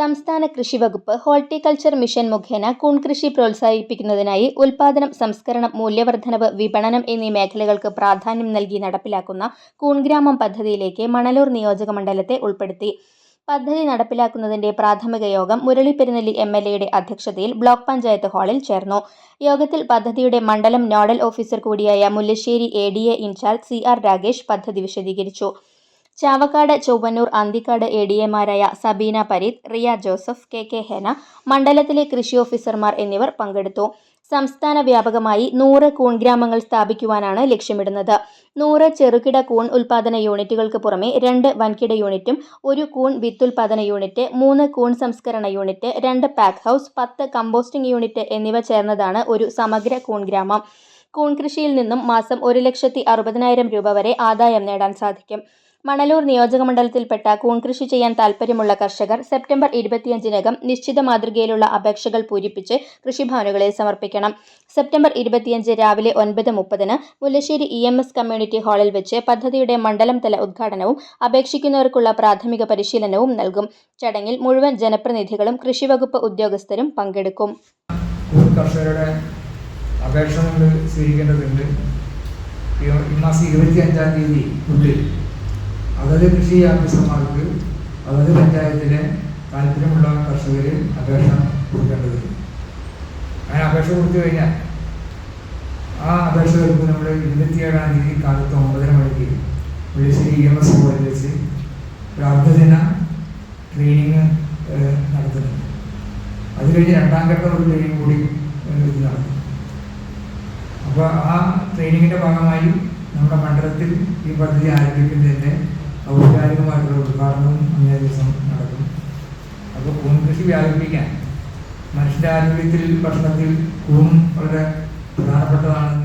സംസ്ഥാന കൃഷി വകുപ്പ് ഹോർട്ടിക്കൾച്ചർ മിഷൻ മുഖേന കൂൺ കൃഷി പ്രോത്സാഹിപ്പിക്കുന്നതിനായി ഉൽപാദനം സംസ്കരണം മൂല്യവർദ്ധനവ് വിപണനം എന്നീ മേഖലകൾക്ക് പ്രാധാന്യം നൽകി നടപ്പിലാക്കുന്ന കൂൺഗ്രാമം പദ്ധതിയിലേക്ക് മണലൂർ നിയോജക മണ്ഡലത്തെ ഉൾപ്പെടുത്തി. പദ്ധതി നടപ്പിലാക്കുന്നതിന്റെ പ്രാഥമിക യോഗം മുരളി എം എൽ എയുടെ അധ്യക്ഷതയിൽ ബ്ലോക്ക് പഞ്ചായത്ത് ഹാളിൽ ചേർന്നു. യോഗത്തിൽ പദ്ധതിയുടെ മണ്ഡലം നോഡൽ ഓഫീസർ കൂടിയായ Mullassery A D A in-charge C R Ragesh പദ്ധതി വിശദീകരിച്ചു. ചാവക്കാട് ചൊവ്വന്നൂർ അന്തിക്കാട് എ ഡി എമാരായ സബീന പരീത് റിയ ജോസഫ് കെ കെ ഹെന മണ്ഡലത്തിലെ കൃഷി ഓഫീസർമാർ എന്നിവർ പങ്കെടുത്തു. സംസ്ഥാന വ്യാപകമായി നൂറ് കൂൺ ഗ്രാമങ്ങൾ സ്ഥാപിക്കുവാനാണ് ലക്ഷ്യമിടുന്നത്. നൂറ് ചെറുകിട കൂൺ ഉൽപാദന യൂണിറ്റുകൾക്ക് പുറമെ രണ്ട് വൻകിട യൂണിറ്റും ഒരു കൂൺ വിത്തുൽപാദന യൂണിറ്റ് മൂന്ന് കൂൺ സംസ്കരണ യൂണിറ്റ് രണ്ട് പാക്ക് ഹൗസ് പത്ത് കമ്പോസ്റ്റിംഗ് യൂണിറ്റ് എന്നിവ ചേർന്നതാണ് ഒരു സമഗ്ര കൂൺ ഗ്രാമം കൂൺ കൃഷിയിൽ നിന്നും മാസം ഒരു ലക്ഷത്തി അറുപതിനായിരം രൂപ വരെ ആദായം നേടാൻ സാധിക്കും. മണലൂർ നിയോജകമണ്ഡലത്തിൽപ്പെട്ട കൂൺ കൃഷി ചെയ്യാൻ താൽപ്പര്യമുള്ള കർഷകർ സെപ്റ്റംബർ ഇരുപത്തിയഞ്ചിനകം നിശ്ചിത മാതൃകയിലുള്ള അപേക്ഷകൾ പൂരിപ്പിച്ച് കൃഷിഭവനുകളിൽ സമർപ്പിക്കണം. സെപ്റ്റംബർ ഇരുപത്തിയഞ്ച് രാവിലെ ഒൻപത് മുപ്പതിന് Mullassery E M S community ഹാളിൽ വെച്ച് പദ്ധതിയുടെ മണ്ഡലം തല ഉദ്ഘാടനവും അപേക്ഷിക്കുന്നവർക്കുള്ള പ്രാഥമിക പരിശീലനവും നൽകും. ചടങ്ങിൽ മുഴുവൻ ജനപ്രതിനിധികളും കൃഷിവകുപ്പ് ഉദ്യോഗസ്ഥരും പങ്കെടുക്കും. കർഷകരുടെ അപേക്ഷ നമ്മൾ സ്വീകരിക്കേണ്ടതുണ്ട്. ഈ മാസം ഇരുപത്തി അഞ്ചാം തീയതി ഉള്ളിൽ. അതത് കൃഷി ഓഫീസർമാർക്ക് അതത് പഞ്ചായത്തിലെ താല്പര്യമുള്ള കർഷകര് അപേക്ഷ കൊടുക്കേണ്ടതുണ്ട് അങ്ങനെ അപേക്ഷ കൊടുത്തു കഴിഞ്ഞാൽ ആ അപേക്ഷകർക്ക് നമ്മൾ ഇരുപത്തിയേഴാം തീയതി കാലത്ത് ഒമ്പതര മണിക്ക് വിളിശ്ശേരി ഇ എം എസ് കോളേജിൽ വെച്ച് ഒരു അർദ്ധദിന ട്രെയിനിങ് നടത്തുന്നുണ്ട്. അത് കഴിഞ്ഞ് രണ്ടാം ഘട്ടം ഒരു ട്രെയിനിങ് കൂടി ഇത് നടക്കും അപ്പോൾ ആ ട്രെയിനിങ്ങിന്റെ ഭാഗമായി നമ്മുടെ മണ്ഡലത്തിൽ ഈ പദ്ധതി ആരംഭിക്കുന്നതിന്റെ ഔപചാരികമായിട്ടുള്ള ഉദ്ഘാടനവും അന്നേ ദിവസം നടക്കും. അപ്പോൾ കൂൺ കൃഷി വ്യാപിപ്പിക്കാൻ മനുഷ്യന്റെ ആരോഗ്യത്തിൽ ഭക്ഷണത്തിൽ കൂൺ വളരെ പ്രധാനപ്പെട്ടതാണ്.